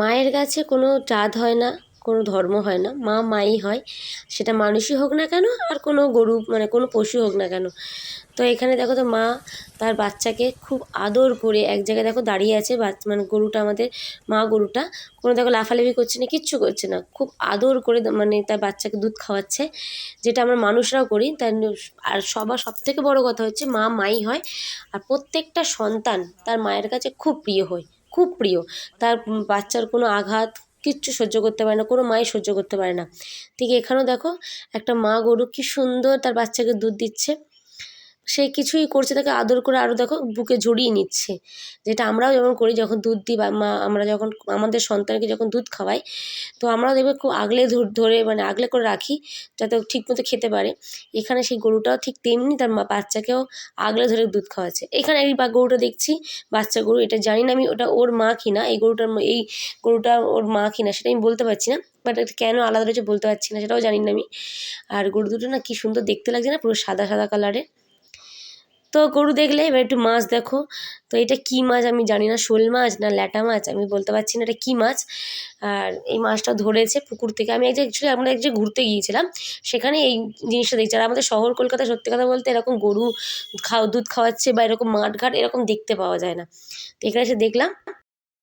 মায়ের কাছে কোনো জাত হয় না, কোনো ধর্ম হয় না। মা মাই হয়, সেটা মানুষই হোক না কেন আর কোনো গরু মানে কোনো পশু হোক না কেন। তো এখানে দেখো তো মা তার বাচ্চাকে খুব আদর করে এক জায়গায় দেখো দাঁড়িয়ে আছে বাচ্চা মানে গরুটা আমাদের, মা গরুটা। কোনো দেখো লাফালাফি করছে না, কিচ্ছু করছে না। খুব আদর করে মানে তার বাচ্চাকে দুধ খাওয়াচ্ছে, যেটা আমরা মানুষরাও করি। তার আর সবার সব থেকে বড় কথা হচ্ছে মা মাই হয়। আর প্রত্যেকটা সন্তান তার মায়ের কাছে খুব প্রিয় হয়। খুব প্রিয়। তার বাচ্চার কোনো আঘাত কিচ্ছু সহ্য করতে পারে না, কোনো মাই সহ্য করতে পারে না। ঠিক এখানেও দেখো, একটা মা গরু কী সুন্দর তার বাচ্চাকে দুধ দিচ্ছে। সে কিছুই করছে, তাকে আদর করে আরও দেখো বুকে জড়িয়ে নিচ্ছে। যেটা আমরাও যেমন করি যখন দুধ দিই বা মা, আমরা যখন আমাদের সন্তানকে যখন দুধ খাওয়াই, তো আমরাও দেখবে খুব আগলে ধর- মানে আগলে করে রাখি যাতে ও ঠিকমতো খেতে পারে। এখানে সেই গরুটাও ঠিক তেমনি তার মা বাচ্চাকেও আগলে ধরে দুধ খাওয়াচ্ছে। এখানে এই বা, গরুটা দেখছি, বাচ্চা গরু, এটা জানি না আমি ওটা ওর মা কিনা, এই গরুটার এই গরুটা ওর মা কিনা সেটা আমি বলতে পারছি না, বাট এটা কেন আলাদা রয়েছে বলতে পারছি না, সেটাও জানি না আমি। আর গরু দুটো না কি সুন্দর দেখতে লাগছে না, পুরো সাদা সাদা কালারের তো গরু দেখলে এবার একটু মাছ দেখো। তো এটা কী মাছ আমি জানি না, শোল মাছ না ল্যাটা মাছ আমি বলতে পারছি না এটা কী মাছ। আর এই মাছটা ধরেছে পুকুর থেকে। আমি এক অ্যাকচুয়ালি আমরা এক জায়গায় ঘুরতে গিয়েছিলাম, সেখানে এই জিনিসটা দেখছি। আর আমাদের শহর কলকাতা সত্যি কথা বলতে এরকম গরু খাওয়া দুধ খাওয়াচ্ছে বা এরকম মাঠঘাট এরকম দেখতে পাওয়া যায় না। তো এখানে এসে দেখলাম